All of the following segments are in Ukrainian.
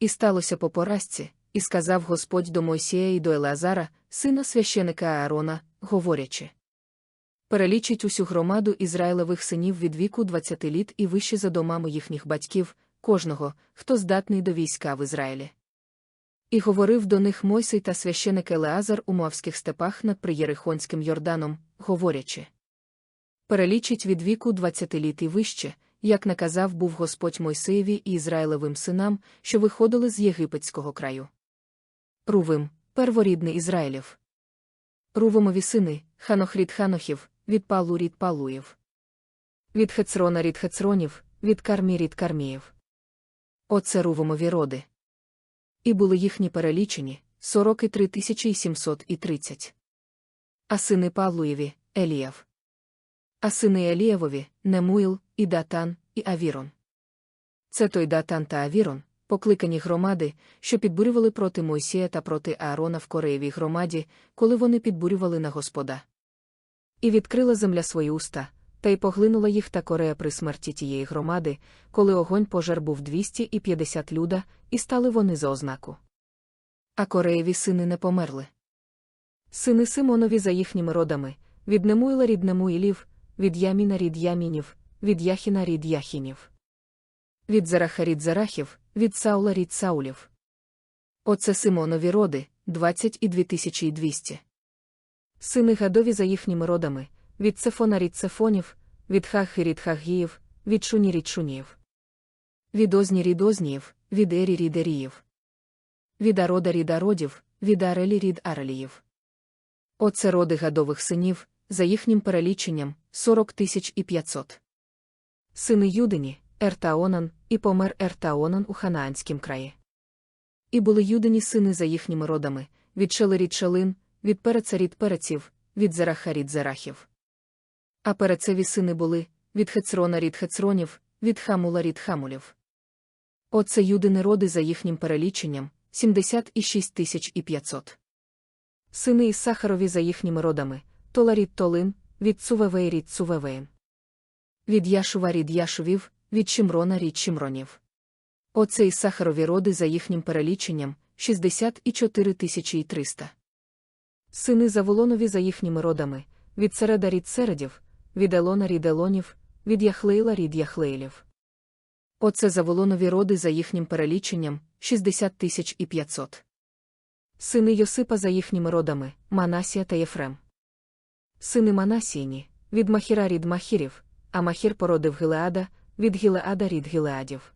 І сталося по поразці, і сказав Господь до Мойсія і до Елеазара, сина священика Аарона, говорячи. Перелічить усю громаду Ізраїлевих синів від віку 20 літ і вище за домами їхніх батьків, кожного, хто здатний до війська в Ізраїлі. І говорив до них Мойсей та священик Елеазар у Моавських степах над Приєрихонським Йорданом, говорячи. Перелічить від віку 20 літ і вище, як наказав був Господь Мойсеєві і Ізраїлевим синам, що виходили з єгипетського краю. Рувим, перворідний Ізраїлів. Рувимові сини, ханохрід ханохів, від палу рід палуїв. Від Хецрона рід Хецронів, від кармі рід карміїв. Оце Рувимові роди. І були їхні перелічені 43 730. А сини Павлуєві, Еліяв. А сини Елієвові, Немуїл, і Датан, і Авірон. Це той Датан та Авірон, покликані громади, що підбурювали проти Мойсія та проти Аарона в Кореєвій громаді, коли вони підбурювали на Господа. І відкрила земля свої уста, та й поглинула їх та Корея при смерті тієї громади, коли огонь пожер був 250 люда, і стали вони за ознаку. А Кореєві сини не померли. Сини Симонові за їхніми родами, від Немуїла рід Немуїлів, від Яміна рід Ямінів, від Яхіна рід Яхінів. Від Зараха рід Зарахів, від Саула рід Саулів. Оце Симонові роди, 20 і 2200. Сини Гадові за їхніми родами, від Цефона рід Цефонів, від Хахи рід Хагіїв, від Шуні рід Шуніїв. Від Озні рід Озніїв, від Ері рід Еріїв. Від Арода рід Ародів, від Арелі рід Ареліїв. Оце роди гадових синів, за їхнім переліченням, 40 тисяч і 500. Сини Юдині, Ертаонан, і помер Ертаонан у Ханаанськім краї. І були юдині сини за їхніми родами, від Шели рід Шелин, від Переца рід Переців, від Зараха рід Зарахів. А перецеві сини були від Хецрона рід Хецронів, від Хамула рід Хамулів. Оце юдини роди за їхнім переліченням 76 тисяч і 500. Сини із Сахарові за їхніми родами, Тола рід Толин, від Цувевей рід Цувевеєм. Від Яшува рід Яшувів, від Чимрона рід Чимронів. Оце із Сахарові роди за їхнім переліченням 64 тисячі і 300. Сини Заволонові за їхніми родами, від Середа рід Середів, від Елона рід Елонів, від Яхлейла рід Яхлейлів. Оце Заволонові роди за їхнім переліченням 60 тисяч і 500. Сини Йосипа за їхніми родами, Манасія та Єфрем. Сини Манасіїні, від Махіра рід Махірів, а Махір породив Гілеада, від Гілеада рід Гілеадів.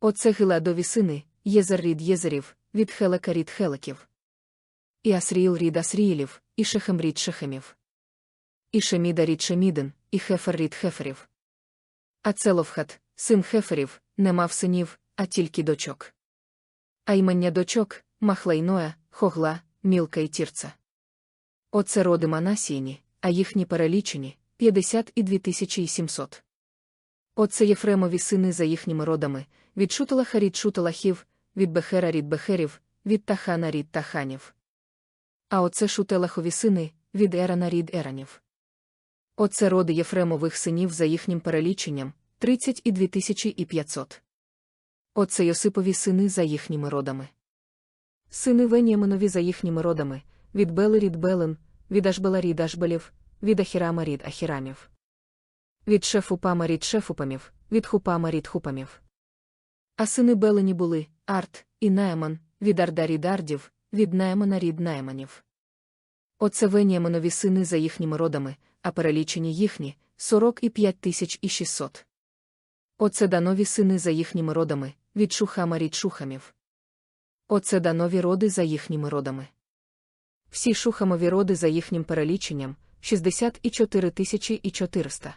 Оце Гілеадові сини, Єзер рід Єзерів, від Хелека рід Хелеків. І Асріїл рід Асріїлів, і Шехем рід Шехемів. І Шеміда рід Шемідин, і Хефер рід Хеферів. А Целовхат, син Хеферів, не мав синів, а тільки дочок. А імення дочок Махлейноя, Хогла, Мілка і Тірца. Оце роди Манасіїні, а їхні перелічені 52 700. Оце Єфремові сини за їхніми родами, від Шуталаха рід Шуталахів, від Бехера рід Бехерів, від Тахана рід Таханів. А оце Шутелахові сини, від Ерана рід Еранів. Оце роди Єфремових синів за їхнім переліченням 32 500. Оце Йосипові сини за їхніми родами. Сини Веніаминові за їхніми родами, від Бели рід Белен, від Ашбела рід Ашбелів, від Ахірама рід Ахірамів. Від Шефупама рід Шефупамів, від Хупама рід Хупамів. А сини Белені були Арт і Наеман, від Арда рід Ардів, від Наемана рід Наеманів. Оце Веніаминові сини за їхніми родами, а перелічені їхні 45 тисяч і 600. Оце данові сини за їхніми родами, від Шухама рід Шухамів. Оце данові роди за їхніми родами. Всі шухамові роди за їхнім переліченням 64 тисячі і 400.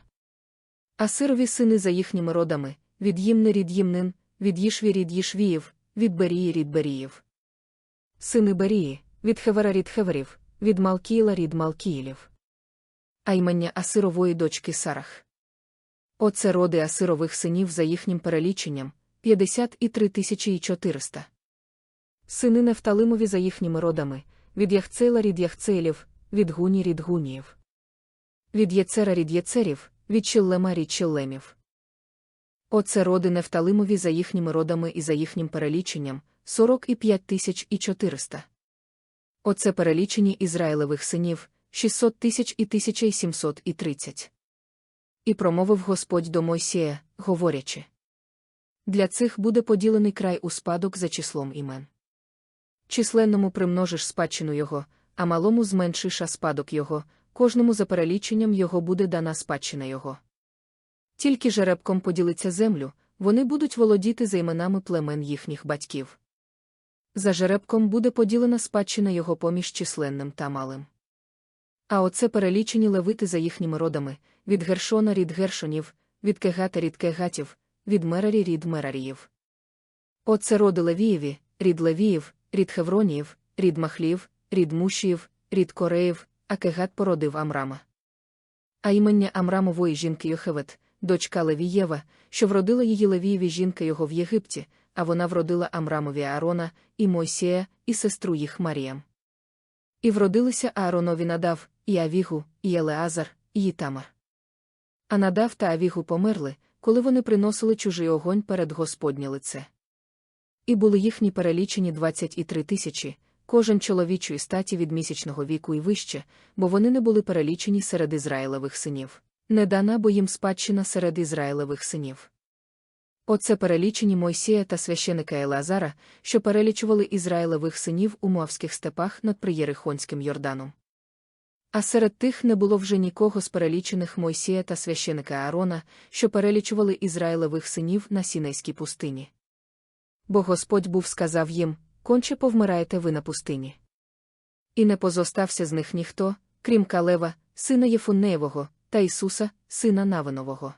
А сирові сини за їхніми родами, від Їмни рід Їмнин, від Їшві рід Їшвіїв, від Берії рід Беріїв. Сини Берії, від Хевера рід Хеверів, від Малкіїла рід Малкіїлів. А імення Асирової дочки Сарах. Оце роди Асирових синів за їхнім переліченням 53 тисячі і 400. Сини Нефталимові за їхніми родами, від Яхцейла рід Яхцейлів, від Гуні рід Гуніїв. Від Єцера рід Єцерів, від Чиллема рід Чиллемів. Оце роди Нефталимові за їхніми родами і за їхнім переліченням 45 тисяч і 400. Оце перелічені Ізраїлевих синів 600 тисяч і 1730. І промовив Господь до Мойсія, говорячи. Для цих буде поділений край у спадок за числом імен. Численному примножиш спадщину його, а малому зменшиш спадок його, кожному за переліченням його буде дана спадщина його. Тільки жеребком поділиться землю, вони будуть володіти за іменами племен їхніх батьків. За жеребком буде поділена спадщина його поміж численним та малим. А оце перелічені левити за їхніми родами від Гершона рід Гершонів, від Кегата рід Кегатів, від Мерарі рід Мераріїв. Оце роди Левієві, рід Левіїв, рід Хевроніїв, рід Махлів, рід Мушіїв, рід Кореїв, а Кегат породив Амрама. А імення Амрамової жінки Йохевет, дочка Левієва, що вродила її Левієві жінка його в Єгипті, а вона вродила Амрамові Аарона, і Мойсія, і сестру їх Маріям. І вродилися Ааронові Надав, і Авігу, і Елеазар, і Ітамар. А Надав та Авігу померли, коли вони приносили чужий огонь перед Господнє лице. І були їхні перелічені 23 тисячі, кожен чоловічої статі від місячного віку і вище, бо вони не були перелічені серед Ізраїлевих синів. Не дана бо їм спадщина серед Ізраїлевих синів. Оце перелічені Мойсія та священика Елазара, що перелічували Ізраїлевих синів у Моавських степах над Приєрихонським Йорданом. А серед тих не було вже нікого з перелічених Мойсія та священика Аарона, що перелічували Ізраїлевих синів на Сінейській пустині. Бо Господь був сказав їм конче повмираєте ви на пустині. І не позостався з них ніхто, крім Калева, сина Єфунеєвого, та Ісуса, сина Навинового.